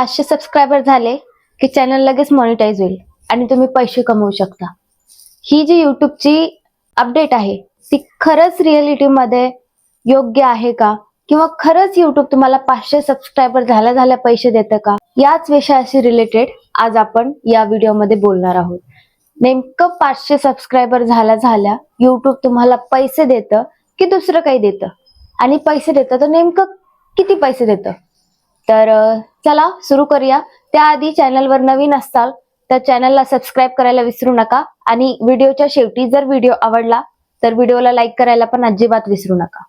पाचशे सबस्क्रायबर झाले की चॅनल लगेच मॉनिटाईज होईल आणि तुम्ही पैसे कमवू शकता. ही जी युट्यूबची अपडेट आहे ती खरंच रिअलिटीमध्ये योग्य आहे का? किंवा खरंच युट्यूब तुम्हाला पाचशे सबस्क्रायबर झाल्या झाल्या पैसे देतं का? याच विषयाशी रिलेटेड आज आपण या व्हिडिओमध्ये बोलणार आहोत. नेमकं पाचशे सबस्क्रायबर झाल्या झाल्या युट्यूब तुम्हाला पैसे देतं की दुसरं काही देतं? आणि पैसे देतं तर नेमकं किती पैसे देतं? तर चला सुरू करूया. त्याआधी चॅनलवर नवीन असाल तर चॅनलला सबस्क्राईब करायला विसरू नका आणि व्हिडिओच्या शेवटी जर व्हिडिओ आवडला तर व्हिडिओला लाईक करायला पण अजिबात विसरू नका.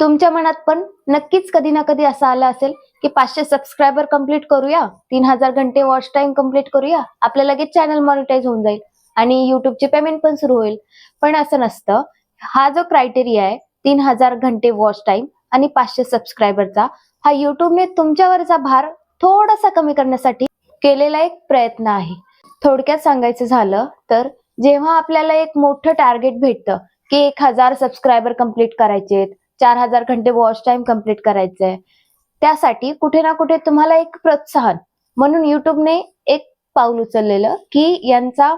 तुमच्या मनात पण नक्कीच कधी ना कधी असं आलं असेल की पाचशे सबस्क्रायबर कंप्लीट करूया तीन हजार घंटे वॉच टाइम कंप्लीट करूया आपल्या लगेच चॅनल मॉनिटाईज होऊन जाईल आणि युट्यूबचे पेमेंट पण सुरू होईल. पण असं नसतं. हा जो क्रायटेरिया आहे तीन हजार घंटे वॉच टाइम आणि पाचशे सबस्क्रायबरचा हा युट्यूबने तुमच्यावरचा भार थोडासा कमी करण्यासाठी केलेला एक प्रयत्न आहे. थोडक्यात सांगायचं झालं तर जेव्हा आपल्याला एक मोठं टार्गेट भेटतं की एक हजार सबस्क्रायबर कंप्लीट करायचे चार हजार घंटे वॉच टाइम कंप्लीट करायचंय त्यासाठी कुठे ना कुठे तुम्हाला एक प्रोत्साहन. म्हणून युट्यूबने एक पाऊल उचललेलं की यांचा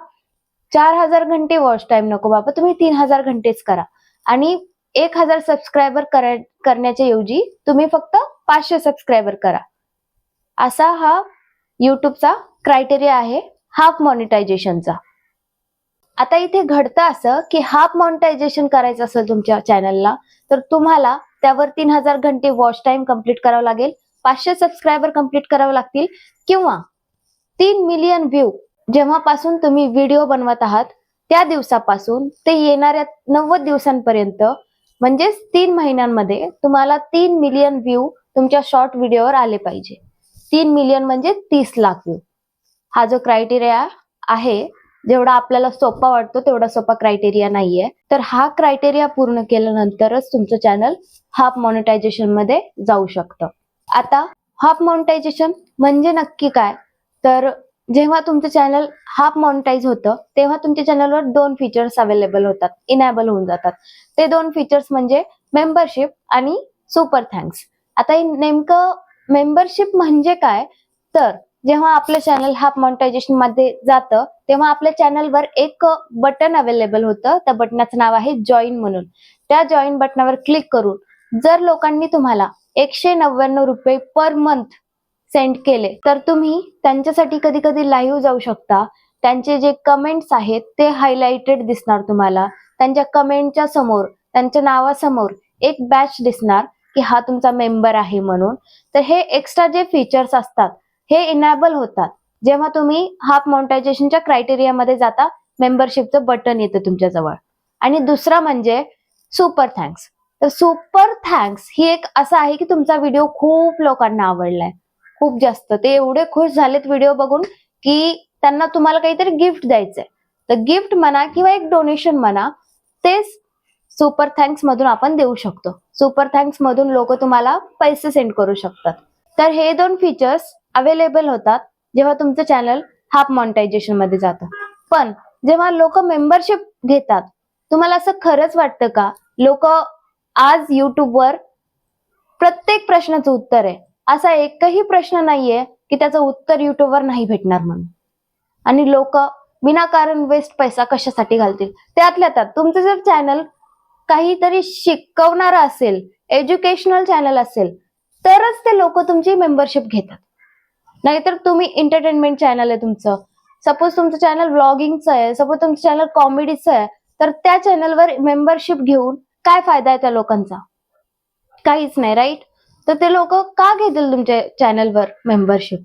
चार हजार घंटे वॉच टाइम नको बाबा तुम्ही तीन हजार घंटेच करा. आणि एक हजार सबस्क्रायबर करण्याच्या ऐवजी तुम्ही फक्त पाचशे सबस्क्रायबर करा. असा हा युट्यूबचा क्रायटेरिया आहे हाफ मॉनिटायझेशनचा आता इथे घडतं असं की हाफ मॉनिटायझेशन करायचं असेल तुमच्या चॅनलला तर तुम्हाला त्यावर तीन हजार घंटे वॉच टाइम कंप्लीट करावं लागेल पाचशे सबस्क्रायबर कंप्लीट करावं लागतील किंवा तीन मिलियन व्ह्यू जेव्हापासून तुम्ही व्हिडिओ बनवत आहात त्या दिवसापासून ते येणाऱ्या नव्वद दिवसांपर्यंत म्हणजेच तीन महिन्यांमध्ये तुम्हाला तीन मिलियन व्ह्यू तुमच्या शॉर्ट व्हिडिओवर आले पाहिजे. तीन मिलियन म्हणजे तीस लाख व्ह्यू हा जो क्रायटेरिया आहे जेवढा आपल्याला सोपा वाटतो तेवढा सोपा क्रायटेरिया नाहीये. तर हा क्रायटेरिया पूर्ण केल्यानंतरच तुमचं चॅनल हाफ मॉनिटायझेशनमध्ये जाऊ शकतं. आता हाफ मॉनिटायझेशन म्हणजे नक्की काय? तर जेव्हा तुमचं चॅनल हाफ मॉनिटाईज होतं तेव्हा तुमच्या चॅनलवर दोन फीचर्स अवेलेबल होतात इनॅबल होऊन जातात. ते दोन फीचर्स म्हणजे मेंबरशिप आणि सुपर थँक्स आता नेमकं मेंबरशिप म्हणजे काय? तर जेव्हा आपलं चॅनल हाफ मॉनिटायझेशनमध्ये जातं तेव्हा आपल्या चॅनलवर एक बटन अवेलेबल होतं. त्या बटनाचं नाव आहे जॉईन म्हणून. त्या जॉईन बटनावर क्लिक करून जर लोकांनी तुम्हाला एकशे नव्याण्णव रुपये पर मंथ सेंड केले. तर तुम्ही त्यांच्यासाठी कधी कधी लाईव्ह जाऊ शकता. त्यांचे जे कमेंट्स आहेत ते हायलाइटेड दिसणार तुम्हाला. त्यांच्या कमेंटच्या समोर त्यांच्या नावासमोर एक बॅच दिसणार की हा तुमचा मेंबर आहे म्हणून. तर हे एक्स्ट्रा जे फीचर्स असतात हे इनॅबल होतात. जेव्हा तुम्ही हाफ मॉनिटायझेशनच्या क्रायटेरियामध्ये जाता मेंबरशिपचं बटन येतं तुमच्याजवळ आणि दुसरा म्हणजे सुपर थँक्स तर सुपर थँक्स ही एक असं आहे की तुमचा व्हिडिओ खूप लोकांना आवडलाय. खूप जास्त. ते एवढे खुश झालेत व्हिडिओ बघून की त्यांना तुम्हाला काहीतरी गिफ्ट द्यायचंय. तर गिफ्ट म्हणा किंवा एक डोनेशन म्हणा तेच सुपर थँक्स मधून आपण देऊ शकतो. सुपर थँक्स मधून लोक तुम्हाला पैसे सेंड करू शकतात. तर हे दोन फीचर्स अवेलेबल होतात जेव्हा तुमचं चॅनल हाफ मॉनिटायझेशनमध्ये जातं. पण जेव्हा लोक मेंबरशिप घेतात तुम्हाला असं खरंच वाटतं का? लोक आज युट्यूबवर प्रत्येक प्रश्नाचं उत्तर आहे. असा एकही प्रश्न नाहीये की त्याचं उत्तर युट्यूबवर नाही भेटणार म्हणून. आणि लोक विनाकारण वेस्ट पैसा कशासाठी घालतील? त्यातल्या त्यात तुमचं जर चॅनल काहीतरी शिकवणार असेल एज्युकेशनल चॅनल असेल तरच ते लोक तुमची मेंबरशिप घेतात. नाहीतर तुम्ही एंटरटेनमेंट चॅनल आहे तुमचं. सपोज तुमचं चॅनल व्लॉगिंगचं आहे सपोज तुमचं चॅनल कॉमेडीचं आहे तर त्या चॅनलवर मेंबरशिप घेऊन काय फायदा आहे त्या लोकांचा? काहीच नाही राईट तर ते लोक का घेतील तुमच्या चॅनलवर मेंबरशिप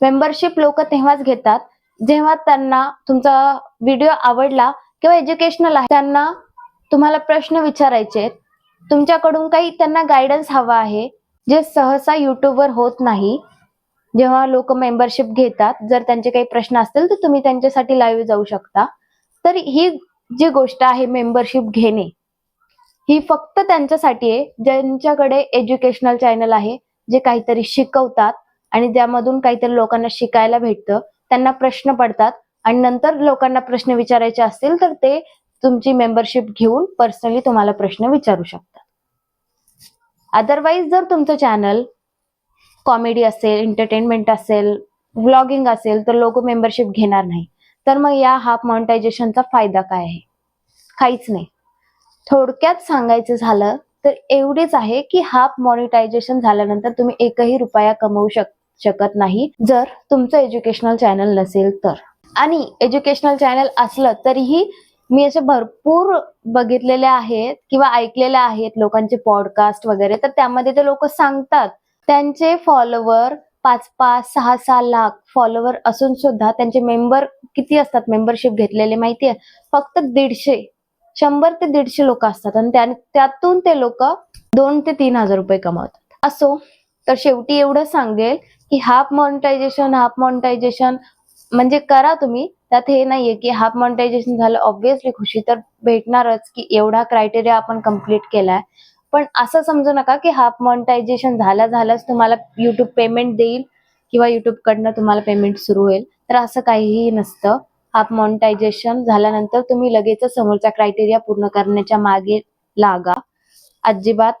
मेंबरशिप लोक तेव्हाच घेतात जेव्हा त्यांना तुमचा व्हिडिओ आवडला किंवा एज्युकेशनल आहे त्यांना तुम्हाला प्रश्न विचारायचे तुमच्याकडून काही त्यांना गायडन्स हवा आहे जे सहसा युट्यूबवर होत नाही. जेव्हा लोक मेंबरशिप घेतात जर त्यांचे काही प्रश्न असतील तर तुम्ही त्यांच्यासाठी लाईव्ह जाऊ शकता. तर ही जी गोष्ट आहे मेंबरशिप घेणे ही फक्त त्यांच्यासाठी आहे ज्यांच्याकडे एज्युकेशनल चॅनल आहे जे काहीतरी शिकवतात आणि ज्यामधून काहीतरी लोकांना शिकायला भेटतं त्यांना प्रश्न पडतात आणि नंतर लोकांना प्रश्न विचारायचे असतील तर ते तुमची मेंबरशिप घेऊन पर्सनली तुम्हाला प्रश्न विचारू शकतात. अदरवाईज जर तुमचं चॅनल कॉमेडी असेल एंटरटेनमेंट असेल व्लॉगिंग असेल तर लोक मेंबरशिप घेणार नाही. तर मग या हाफ मॉनिटायझेशनचा फायदा काय आहे? काहीच नाही. थोडक्यात सांगायचं झालं तर एवढेच आहे की हाफ मॉनिटायझेशन झाल्यानंतर तुम्ही एकही रुपया कमवू शक शकत नाही जर तुमचं एज्युकेशनल चॅनल नसेल तर. आणि एज्युकेशनल चॅनल असलं तरीही मी असे भरपूर बघितलेले आहेत किंवा ऐकलेले आहेत लोकांचे पॉडकास्ट वगैरे तर त्यामध्ये ते लोक सांगतात. त्यांचे फॉलोवर पाच पाच सहा सहा लाख फॉलोवर असून सुद्धा त्यांचे मेंबर किती असतात? मेंबरशिप घेतलेले माहिती आहे फक्त दीडशे. शंभर ते दीडशे लोक असतात आणि त्या- त्यातून ते लोक दोन ते तीन हजार रुपये कमावतात. असो तर शेवटी एवढं सांगेल की हाफ मॉनिटायझेशन हाफ मॉनिटायझेशन म्हणजे करा तुम्ही. त्यात हे नाहीये की हाफ मॉनिटायझेशन झालं ऑब्व्हियसली खुशी तर भेटणारच की एवढा क्रायटेरिया आपण कंप्लीट केलाय. पण असं समजू नका की हाफ मॉनिटायझेशन झाला झाल्याच तुम्हाला युट्यूब पेमेंट देईल किंवा युट्यूबकडनं तुम्हाला पेमेंट सुरू होईल. तर असं काहीही नसतं. हाफ मॉनिटायझेशन झाल्यानंतर तुम्ही लगेचच समोरचा क्रायटेरिया पूर्ण करण्याच्या मागे लागा. अजिबात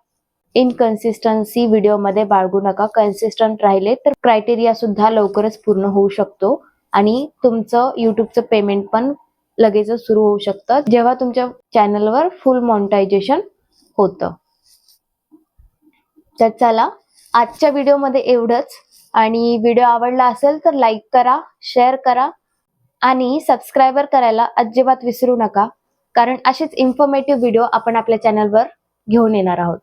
इनकन्सिस्टन्सी व्हिडिओमध्ये बाळगू नका. कन्सिस्टंट राहिले तर क्रायटेरिया सुद्धा लवकरच पूर्ण होऊ शकतो आणि तुमचं युट्यूबचं पेमेंट पण लगेचच सुरू होऊ शकतं. जेव्हा तुमच्या चॅनलवर फुल मॉनिटायझेशन होतं. तर चला आजच्या व्हिडिओमध्ये एवढंच. आणि व्हिडिओ आवडला असेल तर लाईक करा शेअर करा. आणि सबस्क्रायबर करायला अजिबात विसरू नका. कारण असेच इन्फॉर्मेटिव्ह व्हिडिओ आपण आपल्या चॅनलवर घेऊन येणार आहोत.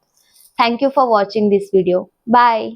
Thank you for watching this video bye